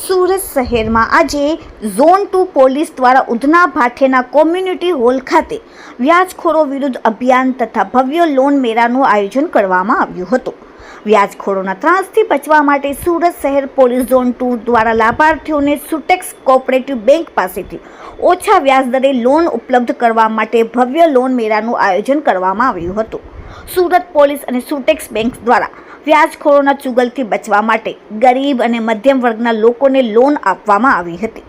સુરત શહેરમાં આજે zone two police દ્વારા ઉધના ભાઠેના કોમ્યુનિટી હોલ ખાતે વ્યાજખોરો વિરુદ્ધ અભિયાન તથા ભવ્ય લોન મેળાનું આયોજન કરવામાં આવ્યું હતું. વ્યાજખોરોના ત્રાસથી બચવા માટે સુરત શહેર પોલીસ ઝોન ટુ દ્વારા લાભાર્થીઓને સુટેક્સ કોઓપરેટિવ બેંક પાસેથી ઓછા વ્યાજદરે લોન ઉપલબ્ધ કરવા માટે ભવ્ય લોન મેળાનું આયોજન કરવામાં આવ્યું હતું. સુરત પોલીસ અને સુટેક્સ બેંક દ્વારા વ્યાજખોરોના ચુગલથી બચવા માટે ગરીબ અને મધ્યમ વર્ગના લોકોને લોન આપવામાં આવી હતી.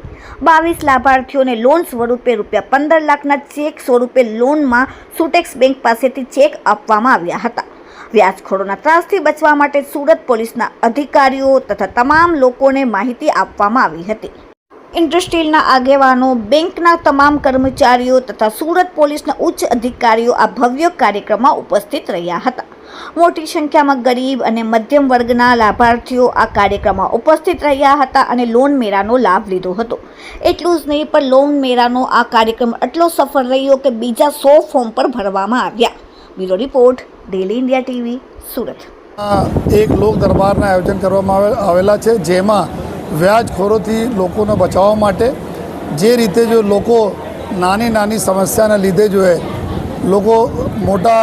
બાવીસ લાભાર્થીઓને લોન સ્વરૂપે રૂપિયા પંદર લાખના ચેક સ્વરૂપે લોનમાં સુટેક્સ બેંક પાસેથી ચેક આપવામાં આવ્યા હતા. વ્યાજખોરોના ત્રાસથી બચવા માટે સુરત પોલીસના અધિકારીઓ તથા તમામ લોકોને માહિતી આપવામાં આવી હતી. ઇન્ડસ્ટ્રીલના આગેવાનો, બેંકના તમામ કર્મચારીઓ તથા સુરત પોલીસના ઉચ્ચ અધિકારીઓ આ ભવ્ય કાર્યક્રમમાં ઉપસ્થિત રહ્યા હતા. મોટી સંખ્યામાં ગરીબ અને મધ્યમ વર્ગના લાભાર્થીઓ આ કાર્યક્રમમાં ઉપસ્થિત રહ્યા હતા અને લોન મેળાનો લાભ લીધો હતો. એટલું જ નહીં, પણ લોન મેળાનો આ કાર્યક્રમ એટલો સફળ રહ્યો કે બીજા સો ફોર્મ પર ભરવામાં આવ્યા. Bureau report daily India TV Surat. એક લોક દરબારના આયોજન કરવામાં આવે- આવેલા છે, જેમાં વ્યાજખોરોથી લોકોને બચાવવા માટે જે રીતે જો લોકો નાની નાની સમસ્યાના લીધે જો એ લોકો મોટા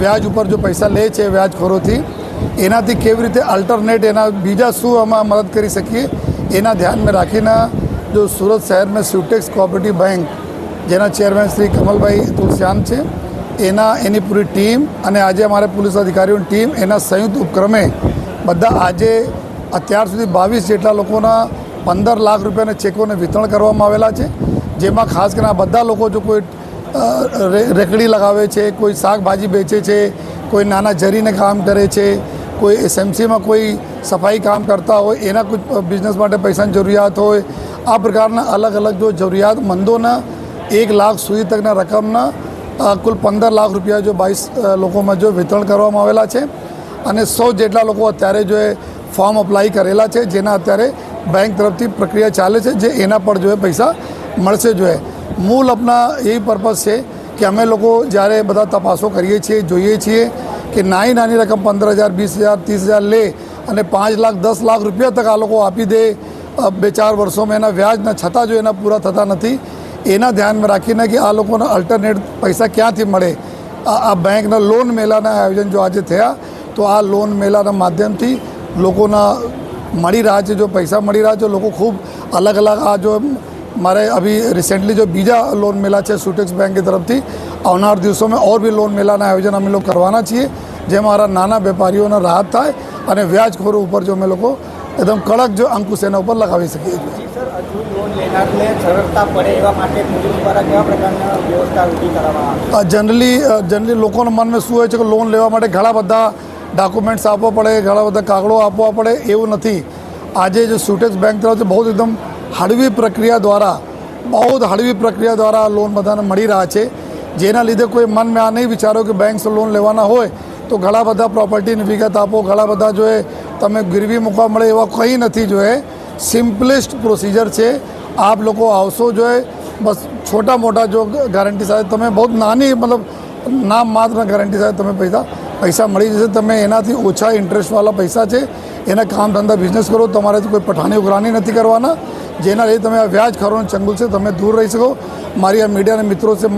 વ્યાજ ઉપર જો પૈસા લે છે વ્યાજખોરોથી, એનાથી કેવી રીતે અલ્ટરનેટ એના બીજા શું આમાં મદદ કરી શકીએ, એના ધ્યાનમાં રાખીને જો સુરત શહેરમાં સ્યુટેક્સ કોઓપરેટિવ બેંક જેના ચેરમેન શ્રી કમલભાઈ તુલસિયાન છે, એના, એની પૂરી ટીમ અને આજે અમારે પોલીસ અધિકારીઓની ટીમ એના સંયુક્ત ઉપક્રમે બધા આજે અત્યાર સુધી બાવીસ જેટલા લોકોના પંદર લાખ રૂપિયાના ચેકોને વિતરણ કરવામાં આવેલા છે, જેમાં ખાસ કરીને બધા લોકો જો કોઈ રેકડી લગાવે છે, કોઈ શાકભાજી વેચે છે, કોઈ નાના જરીને કામ કરે છે, કોઈ એસએમસીમાં કોઈ સફાઈ કામ કરતા હોય, એના કોઈ બિઝનેસ માટે પૈસાની જરૂરિયાત હોય, આ પ્રકારના અલગ અલગ જો જરૂરિયાતમંદોના એક લાખ સુધી તકના રકમના કુલ પંદર લાખ રૂપિયા જો બાવીસ લોકોમાં જો વિતરણ કરવામાં આવેલા છે, અને સો જેટલા લોકો અત્યારે જો એ ફોર્મ અપ્લાય કરેલા છે, જેના અત્યારે બેંક તરફથી પ્રક્રિયા ચાલે છે, જે એના પર જો પૈસા મળશે જો એ. મૂળ આપના એ પર્પઝ છે કે અમે લોકો જ્યારે બધા તપાસો કરીએ છીએ, જોઈએ છીએ કે નાની નાની રકમ પંદર હજાર વીસ હજાર ત્રીસ હજાર લે અને પાંચ લાખ, દસ લાખ રૂપિયા તક આ લોકો આપી દે બે ચાર વર્ષોમાં એના વ્યાજના છતાં જો એના પૂરા થતા નથી, એના ધ્યાનમાં રાખીને કે આ લોકોને અલ્ટરનેટ પૈસા ક્યાંથી મળે? આ બેંકના લોન મેળાના આયોજન જો આજે થયા, તો આ લોન મેળાના માધ્યમથી લોકોના મળી રહ્યા છે, જો પૈસા મળી રહ્યા છે, લોકો ખૂબ અલગ અલગ આ જો મારે અભી રિસેન્ટલી જો બીજા લોન મેળા છે સુટેક્સ બેંક की तरफ થી આવનાર દિવસોમાં और भी લોન મેળાના આયોજન અમે લોકો કરવાના છીએ જેમાં મારા નાના વેપારીઓને રાહત થાય અને વ્યાજખોરો ઉપર જો અમે લોકો એકદમ કડક જો અંકુશ એના ઉપર લગાવી શકીએ છીએ સર હજુ લોન લેનારને સરળતા પડે એવા માટે પોલીસ દ્વારા કેવા પ્રકારના વ્યવસ્થા ઊભી કરવામાં આવે જનરલી જનરલી લોકોના મનમાં શું હોય છે કે લોન લેવા માટે ઘણા બધા ડોક્યુમેન્ટ્સ આપવા પડે ઘણા બધા કાગળો આપવા પડે એવું નથી આજે જો સુટેક્સ બેંક તરફથી બહુ એકદમ હળવી પ્રક્રિયા દ્વારા, બહુ જ હળવી પ્રક્રિયા દ્વારા લોન બધાને મળી રહ્યા છે. જેના લીધે કોઈ મનમાં આ નહીં વિચારો કે બેંક લોન લેવાના હોય તો ઘણા બધા પ્રોપર્ટીની વિગત આપો. ઘણા બધા જો તમે ગીરવી મૂકવા મળે એવા કંઈ નથી જો સિમ્પલેસ્ટ પ્રોસિજર છે. આપ લોકો આવશો જો બસ છોટા મોટા જો ગારંટી સાથે તમે બહુ નાની મતલબ નામ માત્ર ગારંટી સાથે તમે પૈસા પૈસા મળી જશે. તમે એનાથી ઓછા ઇન્ટરેસ્ટવાળા પૈસા છે. એના કામ ધંધા બિઝનેસ કરો, તમારે કોઈ પઠાણી ઉઘરાણી નથી કરવાના. જેના લીધે તમે આ વ્યાજ ખરોને ચંગુલ છે, તમે દૂર રહી શકો. મારી આ મીડિયાના મિત્રો છે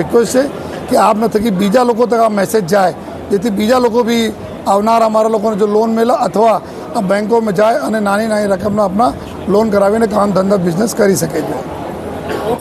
રિક્વેસ્ટ છે કે આપને થકી બીજા લોકો તક આ મેસેજ જાય. જેથી બીજા લોકો બી આવનાર અમારા લોકોને જો લોન મેળે અથવા આ બેંકોમાં જાય અને નાની નાની રકમના આપણા લોન કરાવીને કામ ધંધા બિઝનેસ કરી શકે છે.